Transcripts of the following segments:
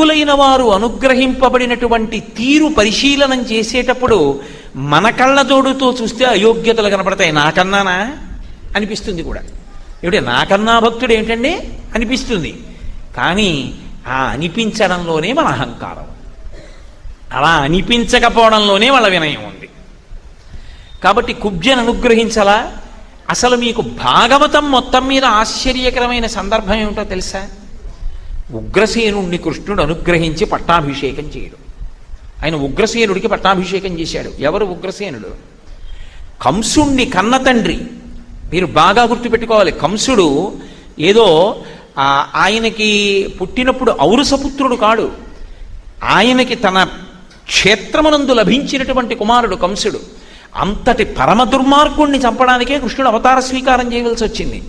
భక్తులైన వారు అనుగ్రహింపబడినటువంటి తీరు పరిశీలనం చేసేటప్పుడు మన కళ్ళజోడుతో చూస్తే అయోగ్యతలు కనపడతాయి. నాకన్నానా? అనిపిస్తుంది కూడా. ఏమిటి? నాకన్నా భక్తుడు ఏమిటండి? అనిపిస్తుంది. కానీ ఆ అనిపించడంలోనే మన అహంకారం అలా అనిపించకపోవడంలోనే వాళ్ళ వినయం ఉంది. కాబట్టి కుబ్జను అనుగ్రహించాలా? అసలు మీకు భాగవతం మొత్తం మీద ఆశ్చర్యకరమైన సందర్భం ఏమిటో తెలుసా? ఉగ్రసేనుణ్ణి కృష్ణుడు అనుగ్రహించి పట్టాభిషేకం చేయడం. ఆయన ఉగ్రసేనుడికి పట్టాభిషేకం చేశాడు. ఎవరు ఉగ్రసేనుడు? కంసుణ్ణి కన్న తండ్రి. మీరు బాగా గుర్తుపెట్టుకోవాలి. కంసుడు ఏదో ఆయనకి పుట్టినప్పుడు ఔరసపుత్రుడు కాడు. ఆయనకి తన క్షేత్రమునందు లభించినటువంటి కుమారుడు కంసుడు. అంతటి పరమ దుర్మార్గుణ్ణి చంపడానికే కృష్ణుడు అవతార స్వీకారం చేయవలసి వచ్చింది.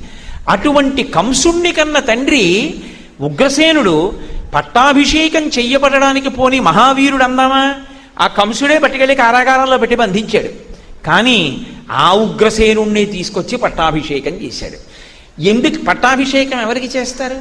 అటువంటి కంసుణ్ణి కన్న తండ్రి ఉగ్రసేనుడు పట్టాభిషేకం చెయ్యబడడానికి పోని మహావీరుడు అందామా ఆ కంసుడే పట్టుకెళ్ళి కారాగారంలో పెట్టి బంధించాడు. కానీ ఆ ఉగ్రసేనుణ్ణి తీసుకొచ్చి పట్టాభిషేకం చేశాడు. ఎందుకు పట్టాభిషేకం ఎవరికి చేస్తారు?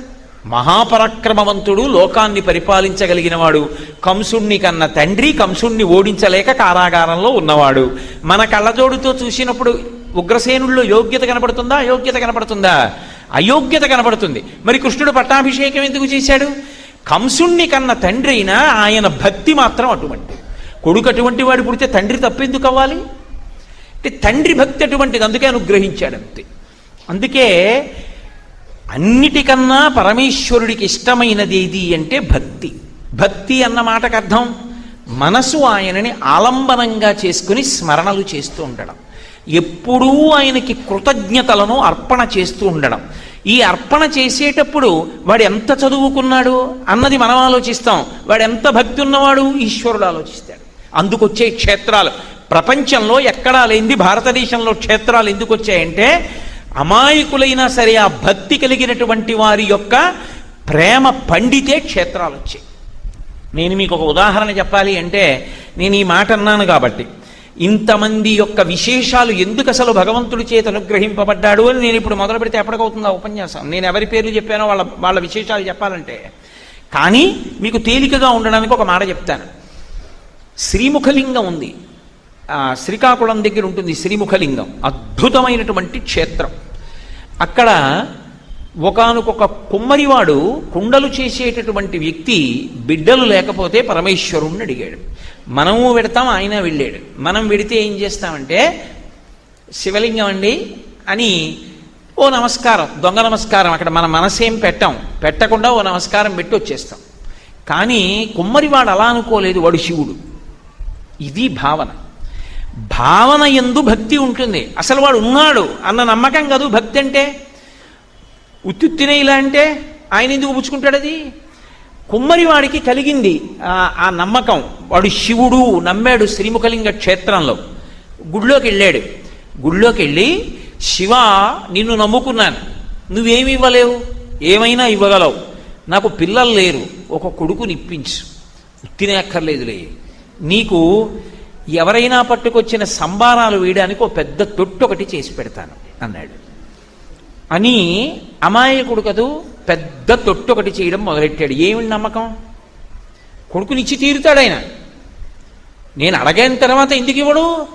మహాపరాక్రమవంతుడు లోకాన్ని పరిపాలించగలిగినవాడు. కంసుణ్ణి కన్న తండ్రి కంసుణ్ణి ఓడించలేక కారాగారంలో ఉన్నవాడు. మన కళ్ళజోడుతో చూసినప్పుడు ఉగ్రసేనుల్లో యోగ్యత కనపడుతుందా? అయోగ్యత కనపడుతుందా? అయోగ్యత కనబడుతుంది. మరి కృష్ణుడు పట్టాభిషేకం ఎందుకు చేశాడు? కంసుణ్ణి కన్న తండ్రి అయినా ఆయన భక్తి మాత్రం అటువంటి. కొడుకు అటువంటి వాడు పుడితే తండ్రి తప్పెందుకు అవ్వాలి? అంటే తండ్రి భక్తి అటువంటిది అందుకే అనుగ్రహించాడు అంతే. అందుకే అన్నిటికన్నా పరమేశ్వరుడికి ఇష్టమైనది ఏది అంటే భక్తి. భక్తి అన్న మాటకు అర్థం మనసు ఆయనని ఆలంబనంగా చేసుకుని స్మరణలు చేస్తూ ఉండడం. ఎప్పుడూ ఆయనకి కృతజ్ఞతలను అర్పణ చేస్తూ ఉండడం. ఈ అర్పణ చేసేటప్పుడు వాడు ఎంత చదువుకున్నాడు అన్నది మనం ఆలోచిస్తాం. వాడు ఎంత భక్తి ఉన్నవాడు ఈశ్వరుడు ఆలోచిస్తాడు. అందుకొచ్చే క్షేత్రాలు. ప్రపంచంలో ఎక్కడా లేనిది భారతదేశంలో క్షేత్రాలు ఎందుకు వచ్చాయంటే అమాయకులైనా సరే ఆ భక్తి కలిగినటువంటి వారి యొక్క ప్రేమ పండితే క్షేత్రాలు వచ్చాయి నేను మీకు ఒక ఉదాహరణ చెప్పాలి అంటే నేను ఈ మాట అన్నాను కాబట్టి. ఇంతమంది యొక్క విశేషాలు ఎందుకు అసలు భగవంతుడి చేత అనుగ్రహింపబడ్డాడు అని నేను ఇప్పుడు మొదలు పెడితే ఎప్పటికవుతుంది ఆ ఉపన్యాసం. నేను ఎవరి పేర్లు చెప్పానో వాళ్ళ వాళ్ళ విశేషాలు చెప్పాలంటే. కానీ మీకు తేలికగా ఉండడానికి ఒక మాట చెప్తాను. శ్రీముఖలింగం ఉంది. శ్రీకాకుళం దగ్గర ఉంటుంది శ్రీముఖలింగం. అద్భుతమైనటువంటి క్షేత్రం. అక్కడ ఒకనకొక కుమ్మరివాడు కుండలు చేసేటటువంటి వ్యక్తి బిడ్డలు లేకపోతే పరమేశ్వరుణ్ణి అడిగాడు. మనము పెడతాం ఆయన వెళ్ళాడు. మనం వెడితే ఏం చేస్తామంటే శివలింగం అండి అని ఓ నమస్కారం దొంగ నమస్కారం అక్కడ మన మనసేం పెట్టాం. పెట్టకుండా ఓ నమస్కారం పెట్టి వచ్చేస్తాం. కానీ కుమ్మరివాడు అలా అనుకోలేదు వాడు శివుడు. ఇది భావన. భావన ఎందు భక్తి ఉంటుంది. అసలు వాడు ఉన్నాడు అన్న నమ్మకం కాదు భక్తి అంటే. ఉత్తుత్తినే ఇలా అంటే ఆయన ఎందుకు పుచ్చుకుంటాడు అది? కుమ్మరివాడికి కలిగింది ఆ- నమ్మకం. వాడు శివుడు నమ్మాడు శ్రీముఖలింగ క్షేత్రంలో. గుడిలోకి వెళ్ళాడు. గుడిలోకి వెళ్ళి శివ నిన్ను నమ్ముకున్నాను. నువ్వేమి ఇవ్వలేవు? ఏమైనా ఇవ్వగలవు? నాకు పిల్లలు లేరు. ఒక కొడుకుని ఇప్పించు ఉత్తినే అక్కర్లేదులే. నీకు ఎవరైనా పట్టుకొచ్చిన సంబారాలు వేయడానికి ఒక పెద్ద తొట్టు ఒకటి చేసి పెడతాను అన్నాడు. అని అమాయకుడు కదూ పెద్ద తొట్టు ఒకటి చేయడం మొదలెట్టాడు. ఏమి నమ్మకం? కొడుకునిచ్చి తీరుతాడు ఆయన. నేను అడగైన తర్వాత ఎందుకు ఇవ్వడు?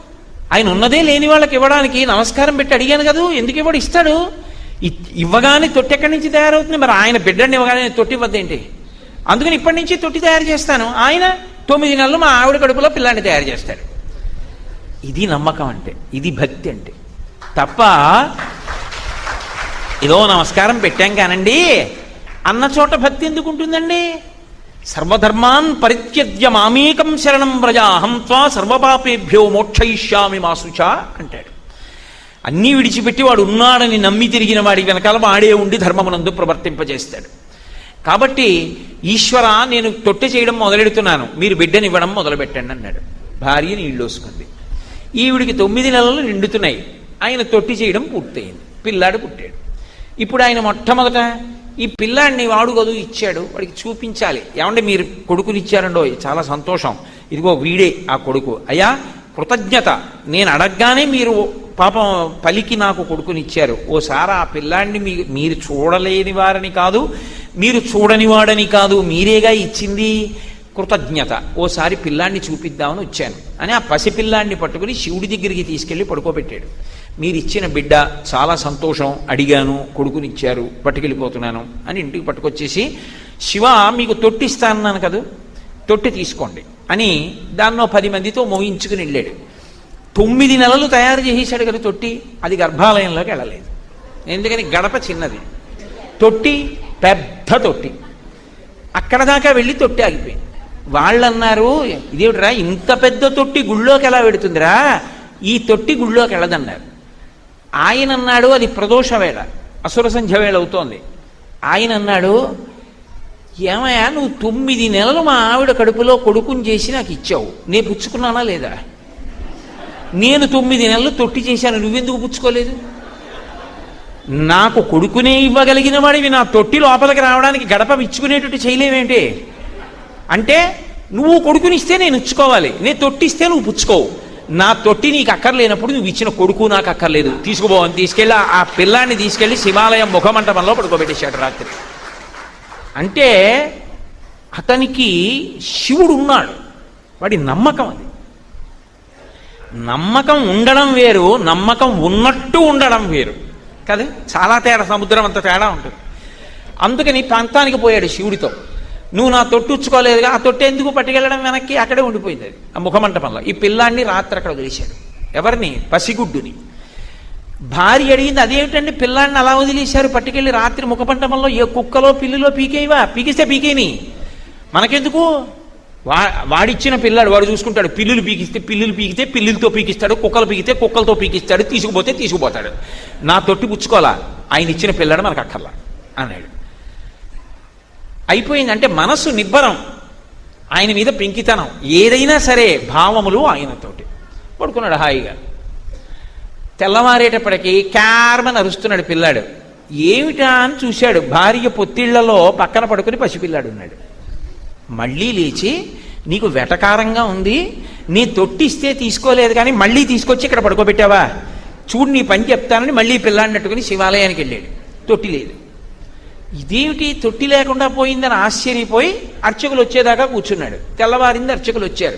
ఆయన ఉన్నదే లేని వాళ్ళకి ఇవ్వడానికి నమస్కారం పెట్టి అడిగాను కదూ ఎందుకు ఇవ్వడు? ఇస్తాడు. ఇవ్వగానే తొట్టి ఎక్కడి నుంచి తయారవుతుంది? మరి ఆయన బిడ్డని ఇవ్వగానే తొట్టి ఇవ్వద్దేంటి అందుకని ఇప్పటి నుంచి తొట్టి తయారు చేస్తాను. ఆయన తొమ్మిది నెలలు మా ఆవిడ కడుపులో పిల్లాన్ని తయారు చేస్తాడు. ఇది నమ్మకం అంటే ఇది భక్తి అంటే. తప్ప ఏదో నమస్కారం పెట్టాం కానండి. అన్న చోట భక్తి ఎందుకు ఉంటుందండి సర్వధర్మాన్ పరిత్యజ్య మామేకం శరణం వ్రజా త్వా సర్వపాపేభ్యో మోక్షయిష్యామి మాసుచ అంటాడు. అన్నీ విడిచిపెట్టి వాడు ఉన్నాడని నమ్మి తిరిగిన వాడి వెనకాల వాడే ఉండి ధర్మమునందు ప్రవర్తింపజేస్తాడు. కాబట్టి ఈశ్వర నేను తొట్టె చేయడం మొదలెడుతున్నాను. మీరు బిడ్డనివ్వడం మొదలుపెట్టండి అన్నాడు. భార్య నీళ్ళోసుకుంది ఈవిడికి తొమ్మిది నెలలు నిండుతున్నాయి. ఆయన తొట్టి చేయడం పూర్తయింది. పిల్లాడు పుట్టాడు. ఇప్పుడు ఆయన మొట్టమొదట ఈ పిల్లాడిని వాడు గదు ఇచ్చాడు. వాడికి చూపించాలి. ఏమంటే మీరు కొడుకునిచ్చారండో? చాలా సంతోషం. ఇదిగో వీడే ఆ కొడుకు. అయ్యా కృతజ్ఞత. నేను అడగగానే మీరు పాపం పలికి నాకు కొడుకునిచ్చారు. ఓసారి ఆ పిల్లాడిని మీ మీరు చూడలేని వారని కాదు మీరు చూడని వాడని కాదు మీరేగా ఇచ్చింది? కృతజ్ఞత. ఓసారి పిల్లాన్ని చూపిద్దామని వచ్చాను. అని ఆ పసిపిల్లాన్ని పట్టుకుని శివుడి దగ్గరికి తీసుకెళ్ళి పడుకోబెట్టాడు. మీరు ఇచ్చిన బిడ్డ చాలా సంతోషం అడిగాను కొడుకునిచ్చారు పట్టుకెళ్ళిపోతున్నాను అని ఇంటికి పట్టుకొచ్చేసి శివ మీకు తొట్టిస్తానన్నాను కదా తొట్టి తీసుకోండి అని దాన్నో పది మందితో మోయించుకుని వెళ్ళాడు. తొమ్మిది నెలలు తయారు చేసేసాడు కదా తొట్టి అది గర్భాలయంలోకి వెళ్ళలేదు. ఎందుకని? గడప చిన్నది. తొట్టి పెద్ద తొట్టి. అక్కడ దాకా వెళ్ళి తొట్టి ఆగిపోయింది. వాళ్ళు అన్నారు ఇదేమిట్రా ఇంత పెద్ద తొట్టి గుళ్ళోకి ఎలా పెడుతుందిరా ఈ తొట్టి గుళ్ళోకి వెళ్ళదన్నారు. ఆయన అన్నాడు అది ప్రదోష వేళ. అసుర సంధ్య వేళ అవుతోంది. ఆయన అన్నాడు ఏమయ్యా నువ్వు తొమ్మిది నెలలు మా ఆవిడ కడుపులో కొడుకుని చేసి నాకు ఇచ్చావు. నేను పుచ్చుకున్నానా లేదా? నేను తొమ్మిది నెలలు తొట్టి చేశాను. నువ్వెందుకు పుచ్చుకోలేదు? నాకు కొడుకునే ఇవ్వగలిగిన వాడివి. నా తొట్టి లోపలికి రావడానికి గడప ఇచ్చుకునేటట్టు చేయలేవేంటి? అంటే నువ్వు కొడుకునిస్తే నేను ఇచ్చుకోవాలి. నేను తొట్టిస్తే నువ్వు పుచ్చుకోవు. నా తొట్టి నీకు అక్కర్లేనప్పుడు నువ్వు ఇచ్చిన కొడుకు నాకు అక్కర్లేదు. తీసుకుపోవని తీసుకెళ్ళి ఆ పిల్లాన్ని తీసుకెళ్ళి శివాలయం ముఖమంటపంలో పడుకోబెట్టేశాడు రాత్రి. అంటే అతనికి శివుడు ఉన్నాడు. వాడి నమ్మకం అది. నమ్మకం ఉండడం వేరు నమ్మకం ఉన్నట్టు ఉండడం వేరు. కదా? చాలా తేడా సముద్రం అంత తేడా ఉంటుంది. అందుకని ప్రాంతానికి పోయాడు శివుడితో. నువ్వు నా తొట్టు ఉచ్చుకోలేదుగా ఆ తొట్టు ఎందుకు పట్టుకెళ్ళడం వెనక్కి? అక్కడే ఉండిపోయింది అది. ఆ ముఖమంటపంలో. ఈ పిల్లాన్ని రాత్రి అక్కడ వదిలేశాడు. ఎవరిని? పసిగుడ్డుని. భార్య అడిగింది అదేమిటండి పిల్లాడిని అలా వదిలేశారు? పట్టుకెళ్ళి రాత్రి ముఖమంటపంలో ఏ కుక్కలో పిల్లిలో పీకేవా పీకిస్తే పీకేని. మనకెందుకు? వా వాడిచ్చిన పిల్లాడు వాడు చూసుకుంటాడు పిల్లులు పీకిస్తే పిల్లులు పీకితే పిల్లులతో పీకిస్తాడు కుక్కలు పీకితే కుక్కలతో పీకిస్తాడు తీసుకుపోతే తీసుకుపోతాడు. నా తొట్టి పుచ్చుకోవాలా? ఆయన ఇచ్చిన పిల్లాడు మనకు అక్కర్లా అన్నాడు. అయిపోయిందంటే మనస్సు నిబ్బరం. ఆయన మీద పెంకితనం. ఏదైనా సరే భావములు ఆయనతోటి. పడుకున్నాడు హాయిగా. తెల్లవారేటప్పటికి క్యార్మని అరుస్తున్నాడు పిల్లాడు. ఏమిటా అని చూశాడు. భార్య పొత్తిళ్ళలో పక్కన పడుకుని పసిపిల్లాడు ఉన్నాడు. మళ్ళీ లేచి నీకు వెటకారంగా ఉంది. నీ తొట్టిస్తే తీసుకోలేదు కానీ మళ్ళీ తీసుకొచ్చి ఇక్కడ పడుకోబెట్టావా? చూడు నీ పని చెప్తానని మళ్ళీ పిల్లాడినట్టుకుని శివాలయానికి వెళ్ళాడు. తొట్టి లేదు. ఇదేమిటి తొట్టి లేకుండా పోయిందని ఆశ్చర్యపోయి అర్చకులు వచ్చేదాకా కూర్చున్నాడు. తెల్లవారింది అర్చకులు వచ్చారు.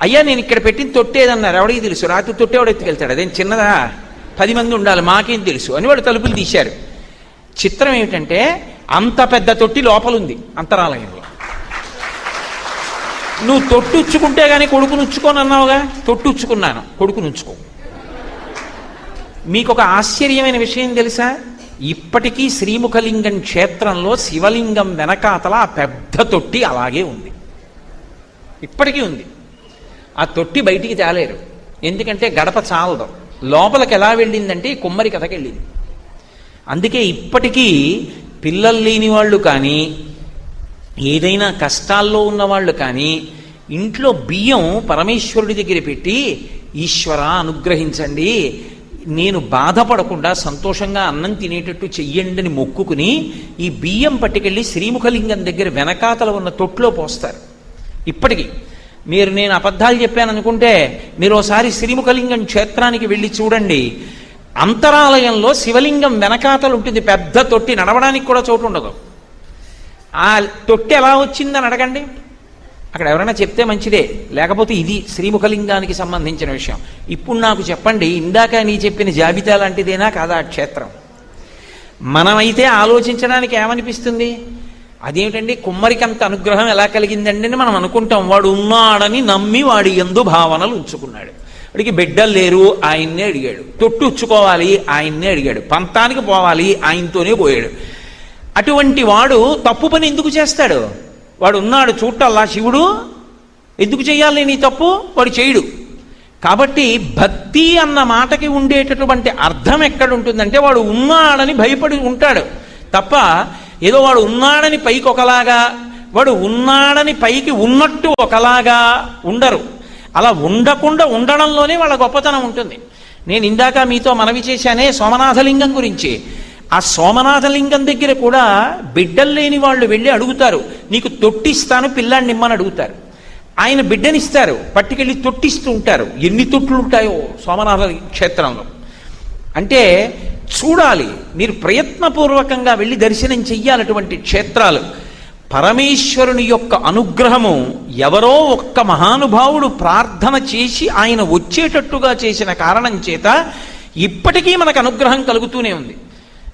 అయ్యా నేను ఇక్కడ పెట్టిన తొట్టేదన్నారు ఎవడికి తెలుసు? రాత్రి తొట్టి ఎవడు ఎత్తుకెళ్తాడు. అదేం చిన్నదా? పది మంది ఉండాలి మాకేం తెలుసు? అని వాడు తలుపులు తీశారు. చిత్రం ఏమిటంటే అంత పెద్ద తొట్టి లోపలుంది అంతరాలయంలో. నువ్వు తొట్టు ఉచ్చుకుంటే కానీ కొడుకును ఉచ్చుకోను అన్నావుగా తొట్టు ఉచ్చుకున్నాను కొడుకును ఉంచుకో. మీకు ఒక ఆశ్చర్యమైన విషయం తెలుసా? ఇప్పటికీ శ్రీముఖలింగం క్షేత్రంలో శివలింగం వెనకాతల ఆ పెద్ద తొట్టి అలాగే ఉంది. ఇప్పటికీ ఉంది. ఆ తొట్టి బయటికి తేలేరు. ఎందుకంటే గడప చాలదు. లోపలికి ఎలా వెళ్ళిందంటే కుమ్మరి కథకి వెళ్ళింది. అందుకే ఇప్పటికీ పిల్లలు లేని వాళ్ళు కానీ ఏదైనా కష్టాల్లో ఉన్నవాళ్ళు కానీ ఇంట్లో బియ్యం పరమేశ్వరుడి దగ్గర పెట్టి ఈశ్వర అనుగ్రహించండి. నేను బాధపడకుండా సంతోషంగా అన్నం తినేటట్టు చెయ్యండి అని మొక్కుకుని ఈ బియ్యం పట్టుకెళ్ళి శ్రీముఖలింగం దగ్గర వెనకాతల ఉన్న తొట్లో పోస్తారు. ఇప్పటికీ మీరు నేను అబద్ధాలు చెప్పాను అనుకుంటే మీరు ఒకసారి శ్రీముఖలింగం క్షేత్రానికి వెళ్ళి చూడండి. అంతరాలయంలో శివలింగం వెనకాతలు ఉంటుంది. పెద్ద తొట్టి నడవడానికి కూడా చోటు ఉండదు. ఆ తొట్టి ఎలా వచ్చిందని అడగండి. అక్కడ ఎవరైనా చెప్తే మంచిదే. లేకపోతే ఇది శ్రీముఖలింగానికి సంబంధించిన విషయం. ఇప్పుడు నాకు చెప్పండి ఇందాక నీ చెప్పిన జాబితా లాంటిదేనా కాదా ఆ క్షేత్రం? మనమైతే ఆలోచించడానికి ఏమనిపిస్తుంది? అదేమిటండి కుమ్మరికి అంత అనుగ్రహం ఎలా కలిగిందండి అని మనం అనుకుంటాం. వాడు ఉన్నాడని నమ్మి వాడి ఎందు భావనలు ఉంచుకున్నాడు. వాడికి బిడ్డలు లేరు ఆయన్నే అడిగాడు. తొట్టు ఉచ్చుకోవాలి ఆయన్నే అడిగాడు. పంతానికి పోవాలి ఆయనతోనే పోయాడు. అటువంటి వాడు తప్పు పని ఎందుకు చేస్తాడు? వాడు ఉన్నాడు చూడటల్లా శివుడు? ఎందుకు చేయాలి నీ తప్పు? వాడు చేయడు కాబట్టి భక్తి అన్న మాటకి ఉండేటటువంటి అర్థం ఎక్కడ ఉంటుందంటే వాడు ఉన్నాడని భయపడి ఉంటాడు. తప్ప ఏదో వాడు ఉన్నాడని పైకి ఒకలాగా వాడు ఉన్నాడని పైకి ఉన్నట్టు ఒకలాగా ఉండరు. అలా ఉండకుండా ఉండడంలోనే వాళ్ళ గొప్పతనం ఉంటుంది. నేను ఇందాక మీతో మనవి చేశానే సోమనాథలింగం గురించి. ఆ సోమనాథలింగం దగ్గర కూడా బిడ్డలు లేని వాళ్ళు వెళ్ళి అడుగుతారు. నీకు తొట్టిస్తాను పిల్లాన్ని ఇమ్మని అడుగుతారు. ఆయన బిడ్డనిస్తారు పట్టుకెళ్ళి తొట్టిస్తూ ఉంటారు. ఎన్ని తొట్లు ఉంటాయో సోమనాథ క్షేత్రంలో. అంటే చూడాలి మీరు ప్రయత్నపూర్వకంగా వెళ్ళి దర్శనం చెయ్యాలటువంటి క్షేత్రాలు. పరమేశ్వరుని యొక్క అనుగ్రహము ఎవరో ఒక్క మహానుభావుడు ప్రార్థన చేసి ఆయన వచ్చేటట్టుగా చేసిన కారణం చేత ఇప్పటికీ మనకు అనుగ్రహం కలుగుతూనే ఉంది.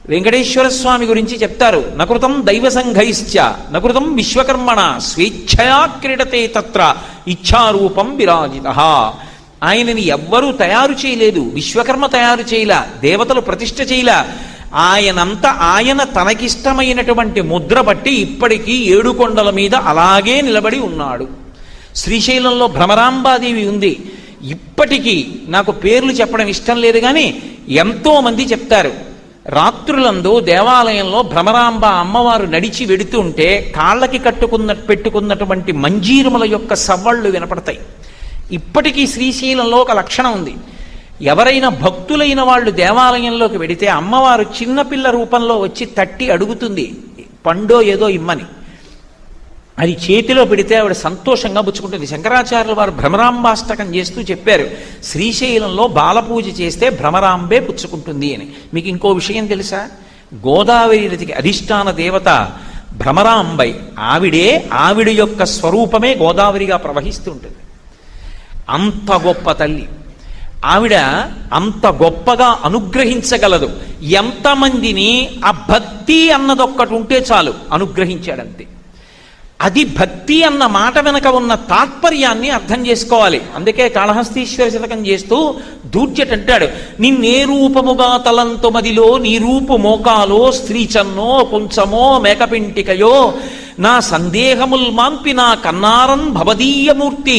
వెంకటేశ్వర స్వామి గురించి చెప్తారు. నకృతం దైవ సంఘైశ్చ నకృతం విశ్వకర్మణ స్వేచ్ఛయా క్రీడతే తత్ర ఇచ్ఛారూపం విరాజిత. ఆయనని ఎవ్వరూ తయారు చేయలేదు విశ్వకర్మ తయారు చేయలా దేవతలు ప్రతిష్ఠ చేయలా. ఆయనంత ఆయన తనకిష్టమైనటువంటి ముద్ర బట్టి ఇప్పటికీ ఏడుకొండల మీద అలాగే నిలబడి ఉన్నాడు. శ్రీశైలంలో భ్రమరాంబాదేవి ఉంది. ఇప్పటికీ నాకు పేర్లు చెప్పడం ఇష్టం లేదు కానీ ఎంతోమంది చెప్తారు. రాత్రులందు దేవాలయంలో భ్రమరాంబ అమ్మవారు నడిచి వెడుతుంటే కాళ్ళకి కట్టుకున్న పెట్టుకున్నటువంటి మంజీరముల యొక్క సవ్వళ్ళు వినపడతాయి. ఇప్పటికీ శ్రీశైలంలో ఒక లక్షణం ఉంది. ఎవరైనా భక్తులైన వాళ్ళు దేవాలయంలోకి వెడితే అమ్మవారు చిన్నపిల్ల రూపంలో వచ్చి తట్టి అడుగుతుంది పండో ఏదో ఇమ్మని. అది చేతిలో పెడితే ఆవిడ సంతోషంగా పుచ్చుకుంటుంది. శంకరాచార్యులు వారు భ్రమరాంబాష్టకం చేస్తూ చెప్పారు శ్రీశైలంలో బాలపూజ చేస్తే భ్రమరాంబే పుచ్చుకుంటుంది అని. మీకు ఇంకో విషయం తెలుసా? గోదావరి నదికి అధిష్టాన దేవత భ్రమరాంబై ఆవిడే ఆవిడ యొక్క స్వరూపమే గోదావరిగా ప్రవహిస్తూ ఉంటుంది అంత గొప్ప తల్లి. ఆవిడ అంత గొప్పగా అనుగ్రహించగలదు. ఎంతమందిని ఆ భక్తి అన్నదొక్కటి ఉంటే చాలు అనుగ్రహించాడంతే. అది భక్తి అన్న మాట వెనక ఉన్న తాత్పర్యాన్ని అర్థం చేసుకోవాలి. అందుకే కాళహస్తీశ్వర శతకం చేస్తూ దూర్జట్ అంటాడు నిన్నే రూపముగా తలంతు మదిలో నీ రూపు మోకాలో స్త్రీచన్నో కొంచమో మేకపింటికయో నా సందేహముల్ మాంపి నా కన్నారం భవదీయమూర్తి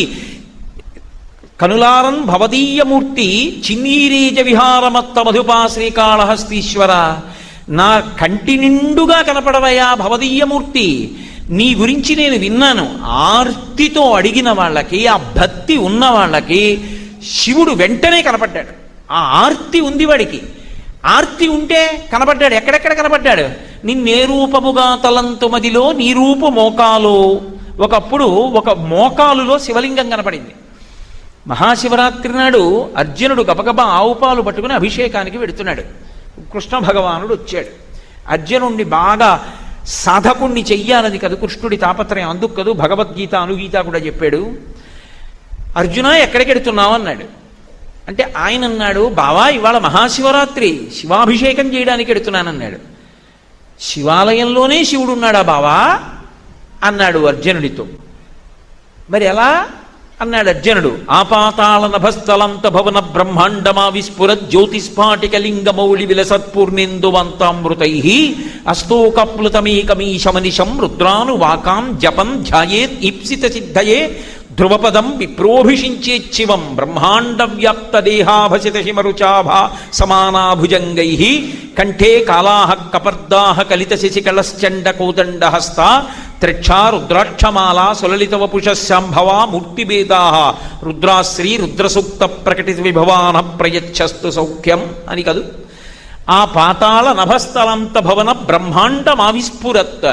కనులారన్ భవదీయమూర్తి చిన్నీరీజ విహారమత్త మధుపా శ్రీకాళహస్తీశ్వర నా కంటి నిండుగా కనపడవయా భవదీయమూర్తి నీ గురించి నేను విన్నాను. ఆర్తితో అడిగిన వాళ్ళకి ఆ భక్తి ఉన్న వాళ్ళకి శివుడు వెంటనే కనపడ్డాడు. ఆ ఆర్తి ఉంది వాడికి. ఆర్తి ఉంటే కనపడ్డాడు. ఎక్కడెక్కడ కనపడ్డాడు? నిన్నే రూపముగా తలంతుమదిలో నీ రూపు మోకాలు. ఒకప్పుడు ఒక మోకాలులో శివలింగం కనపడింది. మహాశివరాత్రి నాడు అర్జునుడు గబగబా ఆవుపాలు పట్టుకుని అభిషేకానికి వెడుతున్నాడు. కృష్ణ భగవానుడు వచ్చాడు. అర్జునుడిని బాగా సాధకుణ్ణి చెయ్యాలని కదా కృష్ణుడి తాపత్రయం అందుకు కదూ భగవద్గీత అనుగీత కూడా చెప్పాడు. అర్జున ఎక్కడికి వెడుతున్నావు అన్నాడు. అంటే ఆయన అన్నాడు బావా ఇవాళ మహాశివరాత్రి. శివాభిషేకం చేయడానికి వెడుతున్నానన్నాడు శివాలయంలోనే శివుడు ఉన్నాడా బావా? అన్నాడు అర్జునుడితో. మరి ఎలా? అన్నాడు అర్జునుడు. ఆపాతాళ నభస్థలంత భవన బ్రహ్మాండమా విస్ఫుర జ్యోతిస్ఫాటిక లింగమౌళి విలసత్పూర్ణేందువంతామృతై అస్తోకప్లుతమేకమీశమనిశం రుద్రాను వాకాం జపం ధ్యాయేత్ ఈప్సిత సిద్ధయే ధ్రువపదం విప్రోభిషించేచ్చివం బ్రహ్మాండ వ్యాప్త దేహాభసిత శిమరుచాభ సమానాభుజంగై కంఠే కాలాహ కపర్దాహ కలిత శశికళశ్చండ కోదండహస్త త్రిక్షా రుద్రాక్షమాల సులలిత వపుషశాంభవా మూర్తిభేదా రుద్రాశ్రీ రుద్రసూక్త ప్రకటి విభవాన ప్రయచ్చస్తు సౌఖ్యం అని కదూ. ఆ పాతాళ నభస్థలంత భవన బ్రహ్మాండమావిస్ఫురత్.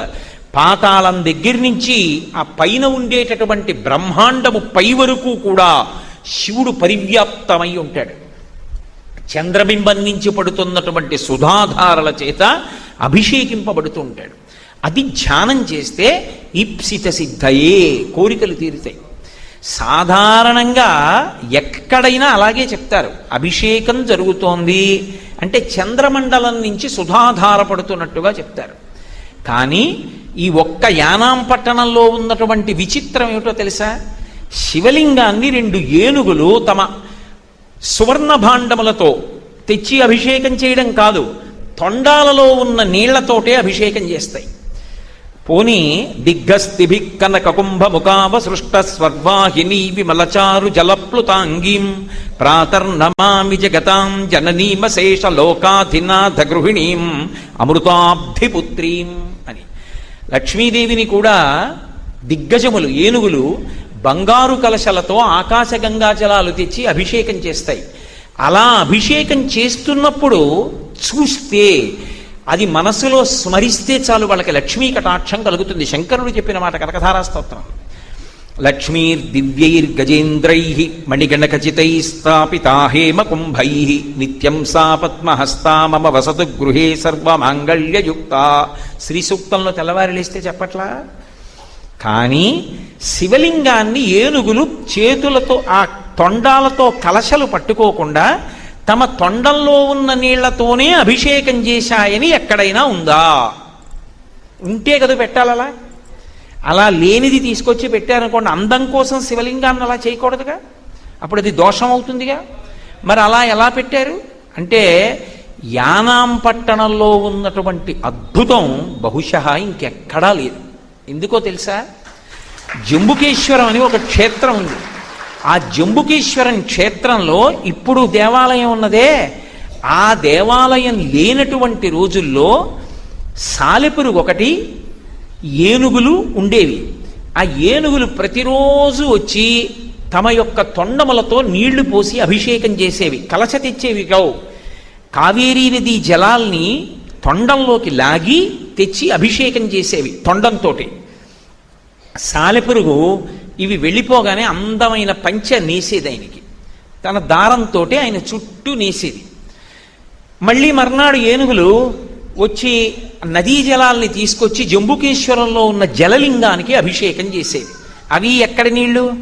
పాతాళం దగ్గర నుంచి ఆ పైన ఉండేటటువంటి బ్రహ్మాండము పై వరకు కూడా శివుడు పరివ్యాప్తమై ఉంటాడు. చంద్రబింబం నుంచి పడుతున్నటువంటి సుధాధారల చేత అభిషేకింపబడుతూ ఉంటాడు. అది ధ్యానం చేస్తే ఈప్సిత సిద్ధయే కోరికలు తీరుతాయి. సాధారణంగా ఎక్కడైనా అలాగే చెప్తారు. అభిషేకం జరుగుతోంది అంటే చంద్రమండలం నుంచి సుధాధార పడుతున్నట్టుగా చెప్తారు. కానీ ఈ ఒక్క యానాం పట్టణంలో ఉన్నటువంటి విచిత్రం ఏమిటో తెలుసా? శివలింగాన్ని రెండు ఏనుగులు తమ సువర్ణ భాండములతో తెచ్చి అభిషేకం చేయడం కాదు తొండాలలో ఉన్న నీళ్ళతోటే అభిషేకం చేస్తాయి. పోనీ దిగ్గస్థిభి కనక కుంభ ముఖావ సృష్ట స్వర్వాహిని విమలచారు జలప్లుతాంగీం ప్రాతర్నమామి జగతాం జననీమశేష లోకాధినాథ గృహిణీం అమృతాబ్ధిపుత్రీం అని. లక్ష్మీదేవిని కూడా దిగ్గజములు ఏనుగులు బంగారు కలశలతో ఆకాశగంగా జలాలు తెచ్చి అభిషేకం చేస్తాయి. అలా అభిషేకం చేస్తున్నప్పుడు చూస్తే అది మనసులో స్మరిస్తే చాలు వాళ్ళకి లక్ష్మీ కటాక్షం కలుగుతుంది. శంకరుడు చెప్పిన మాట కనకధారా స్తోత్రం. లక్ష్మీర్దివ్యైర్గజేంద్రై మణిగణకచితై స్థాపితా హేమ కుంభై నిత్యం సా పద్మహస్తా మమ వసతు గృహే సర్వమాంగళ్యయుక్త. శ్రీ సూక్తంలో తెల్లవారి లేస్తే చెప్పట్లా? కానీ శివలింగాన్ని ఏనుగులు చేతులతో ఆ తొండాలతో కలశలు పట్టుకోకుండా తమ తొండంలో ఉన్న నీళ్ళతోనే అభిషేకం చేశాయని ఎక్కడైనా ఉందా? ఉంటే కదా పెట్టాలలా అలా లేనిది తీసుకొచ్చి పెట్టారనుకోండి అందం కోసం శివలింగాన్ని అలా చేయకూడదుగా? అప్పుడు అది దోషం అవుతుందిగా? మరి అలా ఎలా పెట్టారు? అంటే యానాం పట్టణంలో ఉన్నటువంటి అద్భుతం బహుశ ఇంకెక్కడా లేదు. ఎందుకో తెలుసా? జంబుకేశ్వరం అని ఒక క్షేత్రం ఉంది. ఆ జంబుకేశ్వరం క్షేత్రంలో ఇప్పుడు దేవాలయం ఉన్నదే. ఆ దేవాలయం లేనటువంటి రోజుల్లో సాలెపురుగు ఒకటి ఏనుగులు ఉండేవి. ఆ ఏనుగులు ప్రతిరోజు వచ్చి తమ యొక్క తొండములతో నీళ్ళు పోసి అభిషేకం చేసేవి. కలశ తెచ్చేవి కావు. కావేరీ నది జలాల్ని తొండంలోకి లాగి తెచ్చి అభిషేకం చేసేవి తొండంతోటి. సాలెపురుగు ఇవి వెళ్ళిపోగానే అందమైన పంచ నేసేది ఆయనకి. తన దారంతో ఆయన చుట్టూ నేసేది. మళ్ళీ మర్నాడు ఏనుగులు వచ్చి నదీ జలాల్ని తీసుకొచ్చి జంబుకేశ్వరంలో ఉన్న జలలింగానికి అభిషేకం చేసేది అవి ఎక్కడి నీళ్ళు?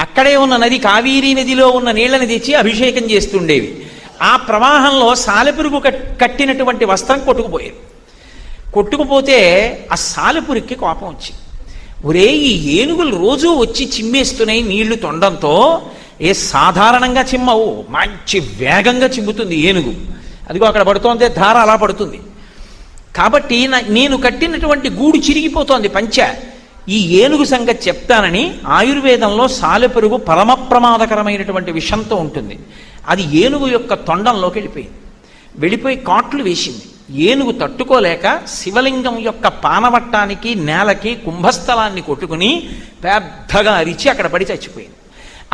అక్కడే ఉన్న నది కావేరీ నదిలో ఉన్న నీళ్ళని తెచ్చి అభిషేకం చేస్తుండేవి. ఆ ప్రవాహంలో సాలెపురుగు కట్టినటువంటి వస్త్రం కొట్టుకుపోయేది. కొట్టుకుపోతే ఆ సాలెపురికి కోపం వచ్చింది. ఒరే ఈ ఏనుగులు రోజూ వచ్చి చిమ్మేస్తున్నాయి నీళ్ళు తొండంతో. ఏ సాధారణంగా చిమ్మవు మంచి వేగంగా చిమ్ముతుంది ఏనుగు. అదిగో అక్కడ పడుతోంది ధార అలా పడుతుంది. కాబట్టి నా- నేను కట్టినటువంటి గూడు చిరిగిపోతోంది పంచ. ఈ ఏనుగు సంగతి చెప్తానని ఆయుర్వేదంలో సాలెపురుగు పరమ ప్రమాదకరమైనటువంటి విషంతో ఉంటుంది. అది ఏనుగు యొక్క తొండంలోకి వెళ్ళిపోయింది. వెళ్ళిపోయి కాట్లు వేసింది. ఏనుగు తట్టుకోలేక శివలింగం యొక్క పానవట్టానికి నేలకి కుంభస్థలాన్ని కొట్టుకుని పెద్దగా అరిచి అక్కడ పడి చచ్చిపోయింది.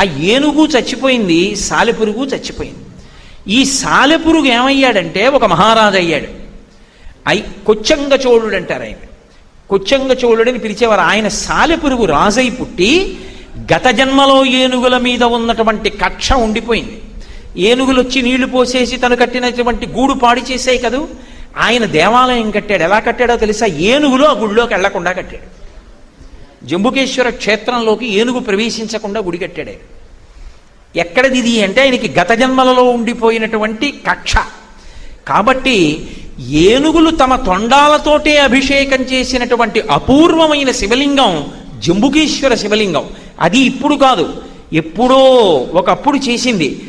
ఆ ఏనుగు చచ్చిపోయింది సాలెపురుగు చచ్చిపోయింది. ఈ సాలెపురుగు ఏమయ్యాడంటే ఒక మహారాజు అయ్యాడు. ఐ కొచ్చంగ చోళుడు అంటారు ఆయన. కొచ్చంగ చోళుడని పిలిచేవారు. ఆయన సాలెపురుగు రాజై పుట్టి గత జన్మలో ఏనుగుల మీద ఉన్నటువంటి కక్ష ఉండిపోయింది. ఏనుగులు వచ్చి నీళ్ళు పోసేసి తను కట్టినటువంటి గూడు పాడి చేసాయి కదూ. ఆయన దేవాలయం కట్టాడు. ఎలా కట్టాడో తెలుసా? ఏనుగులో ఆ గుడిలోకి వెళ్ళకుండా కట్టాడు. జంబుకేశ్వర క్షేత్రంలోకి ఏనుగు ప్రవేశించకుండా గుడి కట్టాడు. ఎక్కడది ఇది? అంటే ఆయనకి గత జన్మలలో ఉండిపోయినటువంటి కక్ష. కాబట్టి ఏనుగులు తమ తొండాలతోటే అభిషేకం చేసినటువంటి అపూర్వమైన శివలింగం జంబుకేశ్వర శివలింగం. అది ఇప్పుడు కాదు. ఎప్పుడో ఒకప్పుడు చేసింది.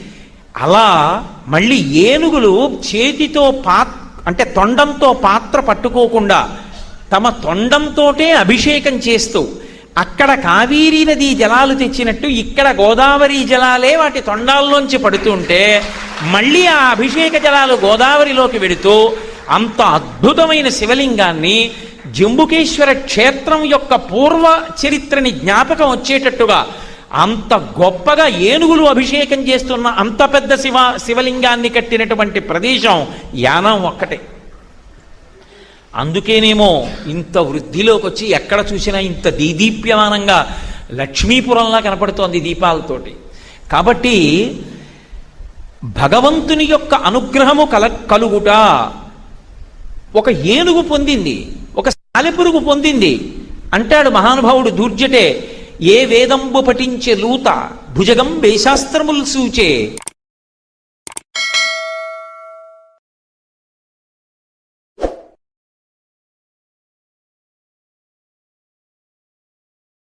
అలా మళ్ళీ ఏనుగులు చేతితో పా అంటే తొండంతో పాత్ర పట్టుకోకుండా తమ తొండంతోటే అభిషేకం చేస్తూ అక్కడ కావేరీ నది జలాలు తెచ్చినట్టు ఇక్కడ గోదావరి జలాలే వాటి తొండాల్లోంచి పడుతుంటే మళ్ళీ ఆ అభిషేక జలాలు గోదావరిలోకి వెడుతూ అంత అద్భుతమైన శివలింగాన్ని జంబుకేశ్వర క్షేత్రం యొక్క పూర్వ చరిత్రని జ్ఞాపకం వచ్చేటట్టుగా అంత గొప్పగా ఏనుగులు అభిషేకం చేస్తున్న అంత పెద్ద శివ శివలింగాన్ని కట్టినటువంటి ప్రదేశం యానం ఒక్కటే. అందుకేనేమో ఇంత వృద్ధిలోకి వచ్చి ఎక్కడ చూసినా ఇంత దీదీప్యమానంగా లక్ష్మీపురంలా కనపడుతోంది దీపాలతోటి. కాబట్టి భగవంతుని యొక్క అనుగ్రహము కల కలుగుట ఒక ఏనుగు పొందింది ఒక సాలెపురుగు పొందింది. అంటాడు మహానుభావుడు దూర్జటే ఏ వేదంబు పఠించే లూత భుజగం వేశాస్త్రములు సూచే